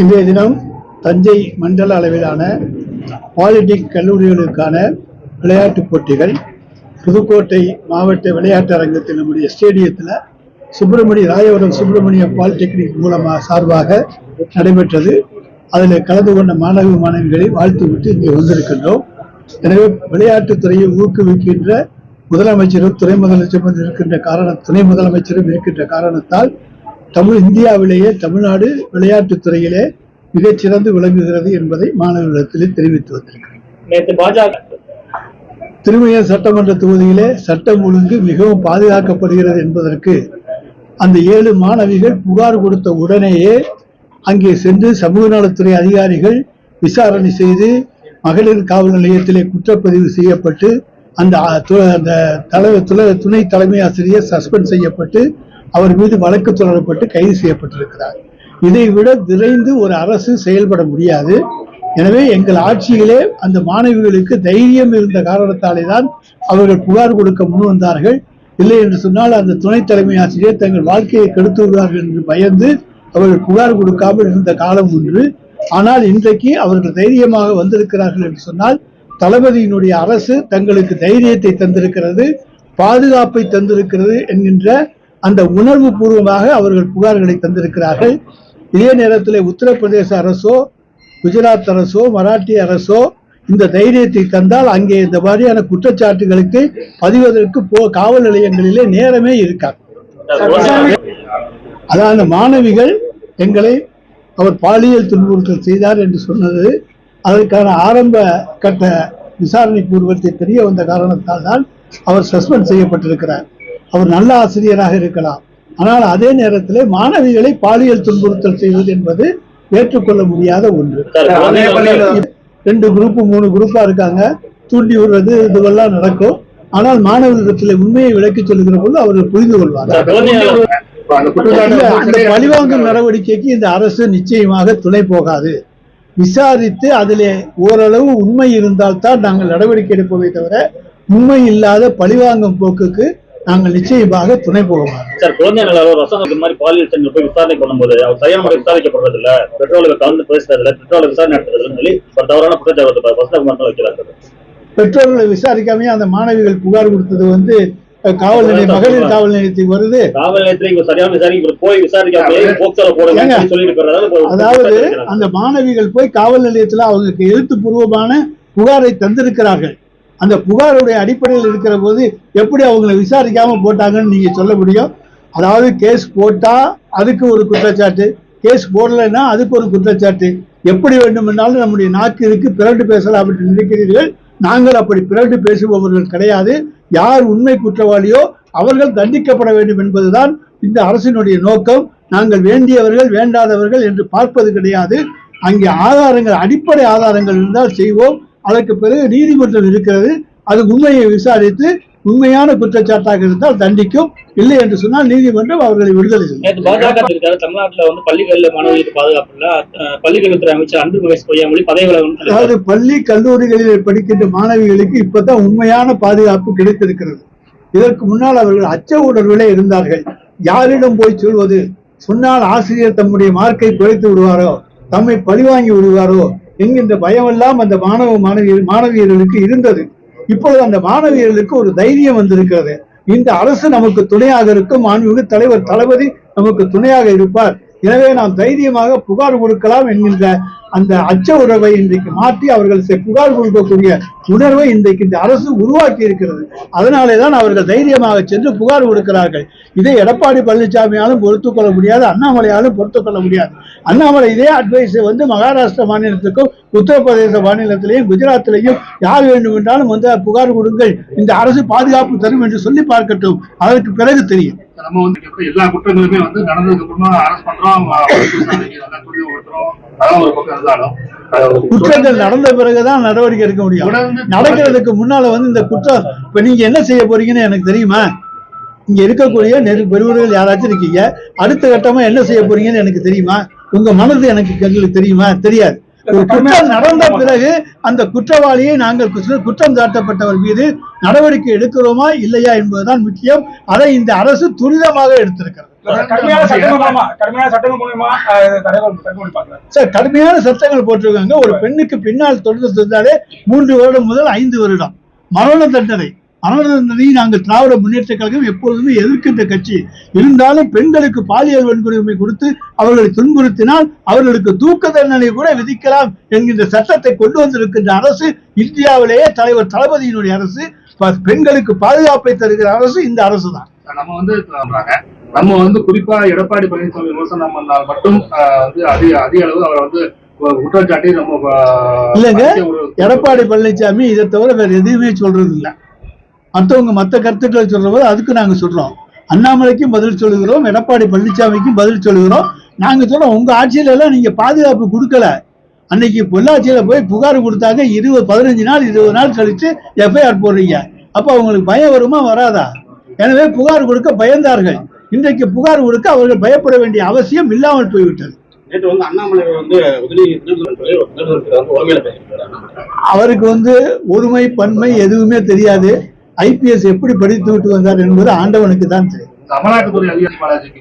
இன்றைய தினம் தஞ்சை மண்டல அளவிலான பாலிடெக் கல்லூரிகளுக்கான விளையாட்டுப் போட்டிகள். புதுக்கோட்டை மாவட்ட விளையாட்டு அரங்கத்தில் நம்முடைய ஸ்டேடியத்தில் சுப்பிரமணிய ராயவரம் சுப்பிரமணிய பாலிடெக்னிக் மூலமாக சார்பாக நடைபெற்றது. அதில் கலந்து கொண்ட மாணவ மாணவிகளை வாழ்த்துவிட்டு இங்கே வந்திருக்கின்றோம். எனவே விளையாட்டுத்துறையை ஊக்குவிக்கின்ற முதலமைச்சரும் துணை முதலமைச்சரும் இருக்கின்ற காரண துணை முதலமைச்சரும் இருக்கின்ற காரணத்தால் தமிழ் இந்தியாவிலேயே தமிழ்நாடு விளையாட்டுத் துறையிலே மிகச்சிறந்து விளங்குகிறது என்பதை மாணவர்களிடத்திலே தெரிவித்து வந்திருக்கிறேன். நேற்று பாஜக. சட்டமன்ற தொகுதியிலே சட்டம் ஒழுங்கு மிகவும் பாதுகாக்கப்படுகிறது என்பதற்கு அந்த ஏழு மாணவிகள் புகார் கொடுத்த உடனேயே அங்கே சென்று சமூக நலத்துறை அதிகாரிகள் விசாரணை செய்து மகளிர் காவல் நிலையத்திலே குற்றப்பதிவு செய்யப்பட்டு அந்த அந்த தலைவர் துணை தலைமை ஆசிரியர் சஸ்பெண்ட் செய்யப்பட்டு அவர் மீது வழக்கு தொடரப்பட்டு கைது செய்யப்பட்டிருக்கிறார். இதை விட விரைந்து ஒரு அரசு செயல்பட முடியாது. எனவே எங்கள் ஆட்சியிலே அந்த மாணவிகளுக்கு தைரியம் இருந்த காரணத்தாலே தான் அவர்கள் புகார் கொடுக்க முன் வந்தார்கள். இல்லை என்று சொன்னால் அந்த துணை தலைமை ஆசிரியர் தங்கள் வாழ்க்கையை கெடுத்து விடுவார்கள் என்று பயந்து அவர்கள் புகார் கொடுக்காமல் இருந்த காலம் ஒன்று. ஆனால் இன்றைக்கு அவர்கள் தைரியமாக வந்திருக்கிறார்கள் என்று சொன்னால் தளபதியினுடைய அரசு தங்களுக்கு தைரியத்தை தந்திருக்கிறது பாதுகாப்பை தந்திருக்கிறது என்கின்ற அந்த உணர்வு பூர்வமாக அவர்கள் புகார்களை தந்திருக்கிறார்கள். இதே நேரத்தில் உத்தரப்பிரதேச அரசோ குஜராத் அரசோ மராட்டிய அரசோ இந்த தைரியத்தை தந்தால் அங்கே இந்த மாதிரியான குற்றச்சாட்டுகளுக்கு பதிவதற்கு போ காவல் நிலையங்களிலே நேரமே இருக்காது. அதான் அந்த மாணவிகள் எங்களை அவர் பாலியல் துன்புறுத்தல் செய்தார் என்று சொன்னது. அதற்கான ஆரம்ப கட்ட விசாரணை பூர்வத்தை தெரிய வந்த காரணத்தால் தான் அவர் சஸ்பெண்ட் செய்யப்பட்டிருக்கிறார். அவர் நல்ல ஆசிரியராக இருக்கலாம். ஆனால் அதே நேரத்தில் மாணவிகளை பாலியல் துன்புறுத்தல் செய்வது என்பது ஏற்றுக்கொள்ள முடியாத ஒன்று. ரெண்டு குரூப் மூணு குரூப்பா இருக்காங்க. தூண்டி விடுறது இதுவெல்லாம் நடக்கும். ஆனால் மாணவர்களிடத்தில் உண்மையை விளக்கி சொல்லுகிற போது அவர்கள் புரிந்து கொள்வார்கள். அந்த குற்றச்சாட்டு பழிவாங்கும் நடவடிக்கைக்கு இந்த அரசு நிச்சயமாக துணை போகாது. விசாரித்து அதிலே ஓரளவு உண்மை இருந்தால்தான் நாங்கள் நடவடிக்கை எடுப்போமே தவிர உண்மை இல்லாத பழிவாங்கும் போக்குக்கு நாங்கள் நிச்சயமாக துணை மாட்டோம் சார் குழந்தை நல ரசம் மாதிரி பாலியல் சென்டர் போய் விசாரணை பண்ணும்போது அவர் சரியான முறை விசாரிக்கப்படுறது இல்ல பெட்ரோலுக்கு கலந்து பேசுறது இல்ல பெட்ரோல் விசாரணை நடத்துறதுன்னு சொல்லி ஒரு தவறான குற்றச்சாட்டு மட்டும் வைக்கிறாங்க பெற்றோர்களை விசாரிக்காமயே அந்த மாணவிகள் புகார் கொடுத்தது வந்து காவல் நிலையம் மகளிர் காவல் நிலையத்துக்கு வருது. காவல் நிலையத்துல இவங்க சரியான விசாரிக்க போய் விசாரிக்காம அதாவது அந்த மாணவிகள் போய் காவல் நிலையத்தில் அவங்களுக்கு எழுத்துப்பூர்வமான புகாரை தந்திருக்கிறார்கள். அந்த புகாருடைய அடிப்படையில் இருக்கிற போது எப்படி அவங்களை விசாரிக்காம போட்டாங்கன்னு நீங்க சொல்ல முடியும். அதாவது கேஸ் போட்டா அதுக்கு ஒரு குற்றச்சாட்டு கேஸ் போடலைன்னா அதுக்கு ஒரு குற்றச்சாட்டு. எப்படி வேண்டுமென்றாலும் நம்முடைய நாக்கு இருக்கு பிறண்டு பேசலாம் அப்படின்னு நினைக்கிறீர்கள். நாங்கள் அப்படி பிறண்டு பேசுபவர்கள் கிடையாது. யார் உண்மை குற்றவாளியோ அவர்கள் தண்டிக்கப்பட வேண்டும் என்பதுதான் இந்த அரசினுடைய நோக்கம். நாங்கள் வேண்டியவர்கள் வேண்டாதவர்கள் என்று பார்ப்பது கிடையாது. அங்கே ஆதாரங்கள் அடிப்படை ஆதாரங்கள் இருந்தால் செய்வோம். அதற்கு பிறகு நீதிமன்றம் இருக்கிறது. அது உண்மையை விசாரித்து உண்மையான குற்றச்சாட்டாக இருந்தால் தண்டிக்கும். இல்லை என்று சொன்னால் நீதிமன்றம் அவர்களை விடுதலை செய்யும். நேற்று பாஜக இருக்காரு. தமிழ்நாட்டுல வந்து பள்ளிகள்ல மாணவர்களுக்கு பாதுகாப்பு இல்ல. அஹ், பள்ளிக்கல்வித்துறை அமைச்சர் அன்பு மகேஷ் பொய்யாமொழி பதவி விலகணும்னு அதாவது. பள்ளி கல்லூரிகளில் படிக்கின்ற மாணவிகளுக்கு இப்பதான் உண்மையான பாதுகாப்பு கிடைத்திருக்கிறது. இதற்கு முன்னால் அவர்கள் அச்ச உணர்விலே இருந்தார்கள். யாரிடம் போய் சொல்வது? சொன்னால் ஆசிரியர் தம்முடைய மார்க்கை குறைத்து விடுவாரோ? தம்மை பழிவாங்கி விடுவாரோ? என்கின்ற பயமெல்லாம் அந்த மாணவ மாணவியர் மாணவியர்களுக்கு இருந்தது. இப்பொழுது அந்த மாணவியர்களுக்கு ஒரு தைரியம் வந்திருக்கிறது. இந்த அரசு நமக்கு துணையாக இருக்கும் மாண்புமிகு தலைவர் தளபதி நமக்கு துணையாக இருப்பார். எனவே நாம் தைரியமாக புகார் கொடுக்கலாம் என்கின்ற அந்த அச்ச உறவை இன்றைக்கு மாற்றி அவர்கள் புகார் கொடுக்கக்கூடிய உணர்வை இன்றைக்கு இந்த அரசு உருவாக்கி இருக்கிறது. அதனாலே தான் அவர்கள் தைரியமாக சென்று புகார் கொடுக்கிறார்கள். இதை எடப்பாடி பழனிசாமியாலும் பொறுத்துக்கொள்ள முடியாது அண்ணாமலையாலும் பொறுத்துக்கொள்ள முடியாது. அண்ணாமலை இதே அட்வைஸை வந்து மகாராஷ்டிரா மாநிலத்துக்கும் உத்தரப்பிரதேச மாநிலத்திலையும் குஜராத்திலையும் யார் வேண்டுமென்றாலும் வந்து புகார் கொடுங்கள். இந்த அரசு பாதுகாப்பு தரும் என்று சொல்லி பார்க்கட்டும். அதற்கு பிறகு தெரியும். நம்ம வந்து இப்ப எல்லா குற்றங்களுமே வந்து நடந்ததுக்கு அப்புறமா அரெஸ்ட் பண்றோம் குற்றங்கள் நடந்த பிறகுதான் நடவடிக்கை எடுக்க முடியும். நடக்கிறதுக்கு முன்னால வந்து இந்த குற்றம் இப்ப நீங்க என்ன செய்ய போறீங்கன்னு எனக்கு தெரியுமா? இங்க இருக்கக்கூடிய நெரு பெருவர்கள் யாராச்சும் இருக்கீங்க அடுத்த கட்டமா என்ன செய்ய போறீங்கன்னு எனக்கு தெரியுமா? உங்க மனது எனக்கு எங்களுக்கு தெரியுமா? தெரியாது. ஒரு குற்றம் நடந்த பிறகு அந்த குற்றவாளியை நாங்கள் குற்ற- குற்றம் சாட்டப்பட்டவர் மீது நடவடிக்கை எடுக்கிறோமா இல்லையா என்பதுதான் முக்கியம். அதை இந்த அரசு துரிதமாக எடுத்திருக்கிறது. கடுமையான சட்டங்கள் கடுமையான போட்டிருக்காங்க. ஒரு பெண்ணுக்கு பின்னால் தொடர்ந்து சென்றாலே மூன்று வருடம் முதல் ஐந்து வருடம். மரண தண்டனை. தண்டனை நாங்கள் திராவிட முன்னேற்ற கழகம் எப்பொழுதுமே எதிர்க்கின்ற கட்சி. இருந்தாலும் பெண்களுக்கு பாலியல் வன்கொடுமை கொடுத்து அவர்களை துன்புறுத்தினால் அவர்களுக்கு தூக்க தண்டனை கூட விதிக்கலாம் என்கின்ற சட்டத்தை கொண்டு வந்திருக்கின்ற அரசு இந்தியாவிலேயே தலைவர் தளபதியினுடைய அரசு பெண்களுக்கு பாதுகாப்பை தருகிற அரசு இந்த அரசு தான் நம்ம வந்து நம்ம வந்து குறிப்பா எடப்பாடி பழனிசாமி விமர்சனம் பண்ணால் மட்டும் வந்து அதிக அதிக அளவு அவரை வந்து குற்றச்சாட்டி நம்ம இல்லைங்க. எடப்பாடி பழனிசாமி இதை தவிர வேற எதுவுமே சொல்றது இல்ல மற்றவங்க மற்ற கருத்துக்களை சொல்றபோது அதுக்கு நாங்க சொல்றோம். அண்ணாமலைக்கும் பதில் சொல்லுகிறோம் எடப்பாடி பழனிசாமிக்கும் பதில் சொல்லுகிறோம். நாங்க சொல்றோம் உங்க ஆட்சியில எல்லாம் நீங்க பாதுகாப்பு கொடுக்கல. அன்னைக்கு பொள்ளாச்சியில போய் புகார் கொடுத்தாங்க இருபது பதினஞ்சு நாள் இருபது நாள் கழிச்சு எஃப்ஐஆர் போடுறீங்க. அப்ப அவங்களுக்கு பயம் வருமா வராதா? எனவே புகார் கொடுக்க பயந்தார்கள். இன்றைக்கு புகார் கொடுக்க அவர்கள் பயப்பட வேண்டிய அவசியம் இல்லாமல் போய்விட்டது. அவருக்கு வந்து ஒருமை பன்மை எதுவுமே தெரியாது. ஐபிஎஸ் எப்படி படித்து விட்டு வந்தார் என்பது ஆண்டவனுக்கு தான் தெரியும் அமலாக்கத்துறை அதிகாரி பாலாஜிக்கு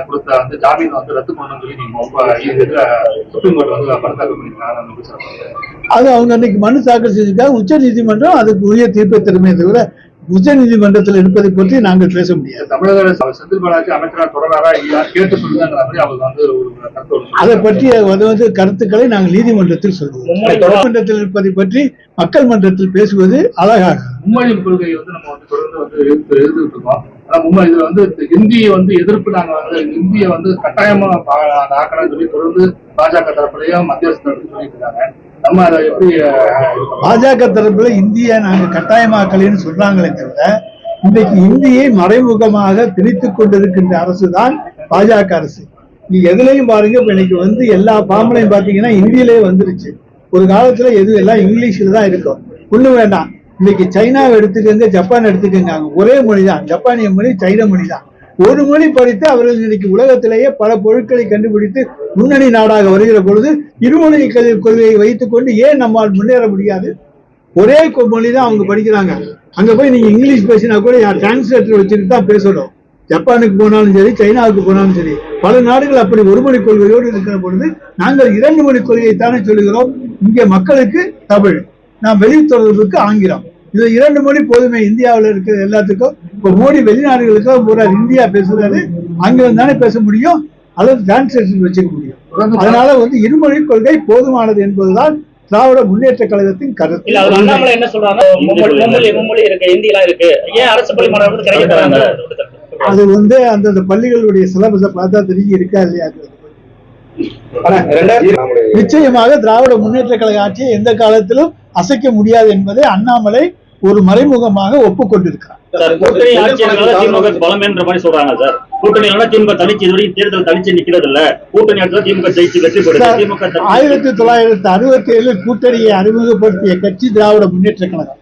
கொடுத்த வந்து ஜாமீன் வந்து ரத்து சொல்லி நீங்க சுப்ரீம் கோர்ட் வந்து பண்ணிருக்காங்க. அது அவங்க அன்னைக்கு மனு தாக்கல் செஞ்சுட்டாங்க உச்ச நீதிமன்றம் அதுக்கு உரிய தீர்ப்பை தருமே தவிர உச்ச நீதிமன்றத்தில் இருப்பதை பற்றி நாங்கள் பேச முடியாது. தமிழக அரசு செந்தில் பாலாஜி அமைச்சரா தொடராரா இல்லையா? கேட்டு சொல்லுங்கிற மாதிரி அவர் வந்து ஒரு கருத்து அதை பற்றி அது வந்து கருத்துக்களை நாங்கள் நீதிமன்றத்தில் சொல்வோம் மும்மொழி நீதிமன்றத்தில் இருப்பதை பற்றி மக்கள் மன்றத்தில் பேசுவது அழகாக மும்மொழி கொள்கையை வந்து நம்ம வந்து தொடர்ந்து வந்து எதிர்த்து எதிர்த்துட்டு இருக்கோம் இதுல வந்து இந்தியை வந்து எதிர்ப்பு நாங்க வந்து இந்தியை வந்து கட்டாயமா ஆக்கணும்னு சொல்லி தொடர்ந்து பாஜக தரப்புலயும் மத்திய அரசு தரப்புலையும் சொல்லிட்டு இருக்காங்க. நம்ம அதை எப்படி பாஜக தரப்புல இந்திய நாங்க கட்டாயமாக்கலைன்னு சொல்றாங்களே தவிர இன்றைக்கு இந்தியை மறைமுகமாக திணித்துக் கொண்டிருக்கின்ற அரசு தான் பாஜக அரசு. நீ எதுலையும் பாருங்க இப்ப இன்னைக்கு வந்து எல்லா பாம்பளையும் பாத்தீங்கன்னா இந்தியிலே வந்துருச்சு. ஒரு காலத்துல எது எல்லாம் இங்கிலீஷ்ல தான் இருக்கும். ஒண்ணு வேண்டாம். இன்னைக்கு சைனாவை எடுத்துக்கங்க ஜப்பான் எடுத்துக்கங்க ஒரே மொழி தான் ஜப்பானிய மொழி சைன மொழி தான் ஒரு மொழி படித்து அவர்கள் இன்னைக்கு உலகத்திலேயே பல பொருட்களை கண்டுபிடித்து முன்னணி நாடாக வருகிற பொழுது இருமொழி கல்வி கொள்கையை வைத்துக் கொண்டு ஏன் நம்மால் முன்னேற முடியாது? ஒரே மொழி தான் அவங்க படிக்கிறாங்க. அங்க போய் நீங்க இங்கிலீஷ் பேசினா கூட யார் டிரான்ஸ்லேட்டர் வச்சுட்டு தான் பேசணும். ஜப்பானுக்கு போனாலும் சரி சைனாவுக்கு போனாலும் சரி பல நாடுகள் அப்படி ஒரு மொழி கொள்கையோடு இருக்கிற பொழுது நாங்கள் இரண்டு மொழி கொள்கையை தானே சொல்லுகிறோம். இங்கே மக்களுக்கு தமிழ் நாம் வெளித்தொடர்புக்கு ஆங்கிலம். இது இரண்டு மொழி போதுமே இந்தியாவில் இருக்கிற எல்லாத்துக்கும் இப்போ மோடி வெளிநாடுகளுக்கு பூரா இந்தியா பேசுறாரு ஆங்கிலம் தானே பேச முடியும் அல்லது டிரான்ஸ்லேஷன் வச்சுக்க முடியும். அதனால வந்து இருமொழி கொள்கை போதுமானது என்பதுதான் திராவிட முன்னேற்ற கழகத்தின் கருத்து. என்ன சொல்றாங்க? அது வந்து அந்தந்த பள்ளிகளுடைய சிலபஸை பார்த்தா தெரிஞ்சு இருக்கா இல்லையா நிச்சயமாக திராவிட முன்னேற்ற கழக ஆட்சியை எந்த காலத்திலும் அசைக்க முடியாது என்பதை அண்ணாமலை ஒரு மறைமுகமாக ஒப்புக்கொண்டிருக்கிறார். ஆயிரத்தி தொள்ளாயிரத்தி அறுபத்தி ஏழில் கூட்டணியை அறிமுகப்படுத்திய கட்சி திராவிட முன்னேற்ற கழகம்.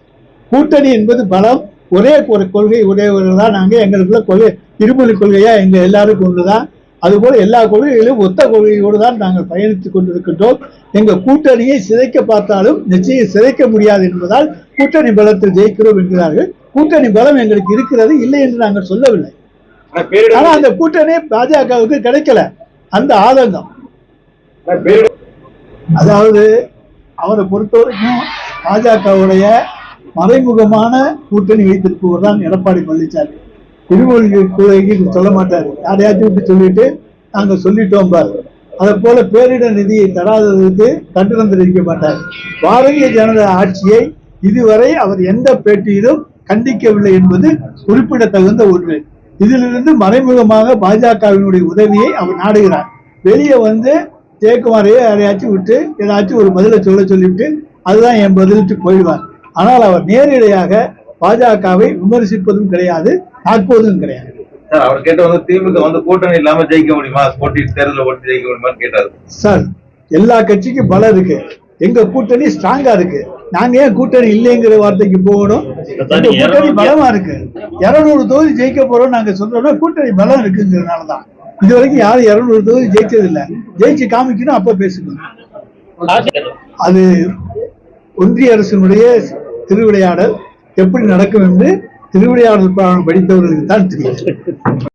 கூட்டணி என்பது பலம் ஒரே ஒரு கொள்கை உடையவர்கள் தான். நாங்க எங்களுக்குள்ள கொள்கை இருமொழி கொள்கையா எங்க எல்லாருக்கும் ஒன்றுதான். அதுபோல எல்லா கொள்கைகளிலும் ஒத்த கொள்கையோடு தான் நாங்கள் பயணித்துக் கொண்டிருக்கின்றோம். எங்க கூட்டணியை சிதைக்க பார்த்தாலும் நிச்சயம் சிதைக்க முடியாது என்பதால் கூட்டணி பலத்தில் ஜெயிக்கிறோம் என்கிறார்கள். கூட்டணி பலம் எங்களுக்கு இருக்கிறது இல்லை என்று நாங்கள் சொல்லவில்லை. ஆனா அந்த கூட்டணி பாஜகவுக்கு கிடைக்கல. அந்த ஆதங்கம். அதாவது அவரை பொறுத்த வரைக்கும் பாஜகவுடைய மறைமுகமான கூட்டணி வைத்திருப்பவர் தான் எடப்பாடி பழனிசாமி. திருமொழி கொள்கைக்கு சொல்ல மாட்டார். யாரையாச்சும் விட்டு சொல்லிட்டு நாங்கள் சொல்லிட்டோம் பாரு. அதை போல பேரிடர் நிதியை தராததற்கு கண்டனம் தெரிவிக்க மாட்டார். பாரதிய ஜனதா ஆட்சியை இதுவரை அவர் எந்த பேட்டியிலும் கண்டிக்கவில்லை என்பது குறிப்பிடத்தகுந்த ஒன்று. இதிலிருந்து மறைமுகமாக பாஜகவினுடைய உதவியை அவர் நாடுகிறார். வெளியே வந்து ஜெயக்குமாரையே யாரையாச்சும் விட்டு ஏதாச்சும் ஒரு பதிலை சொல்ல சொல்லிவிட்டு அதுதான் என் பதிலிட்டு போயிடுவார். ஆனால் அவர் நேரடியாக பாஜகவை விமர்சிப்பதும் கிடையாது தாக்குவதும் கிடையாது. சார் அவர் கேட்ட வந்து திமுக வந்து கூட்டணி இல்லாம ஜெயிக்க முடியுமா? போட்டி தேர்தலில் ஓட்டி ஜெயிக்க முடியுமான்னு கேட்டாரு. சார் எல்லா கட்சிக்கும் பலம் இருக்கு. எங்க கூட்டணி ஸ்ட்ராங்கா இருக்கு. நாங்க ஏன் கூட்டணி இல்லைங்கிற வார்த்தைக்கு போகணும்? கூட்டணி பலமா இருக்கு. இருநூறு தொகுதி ஜெயிக்க போறோம் நாங்க சொல்றோம்னா கூட்டணி பலம் இருக்குங்கிறதுனாலதான். இது வரைக்கும் யாரும் இருநூறு தொகுதி ஜெயிச்சது இல்ல ஜெயிச்சு காமிக்கணும் அப்ப பேசுங்க அது ஒன்றிய அரசினுடைய திருவிளையாடல். எப்படி நடக்கும் என்று திருவிளையாடல் புராணம் படித்தவர்களுக்கு தான் தெரியும்.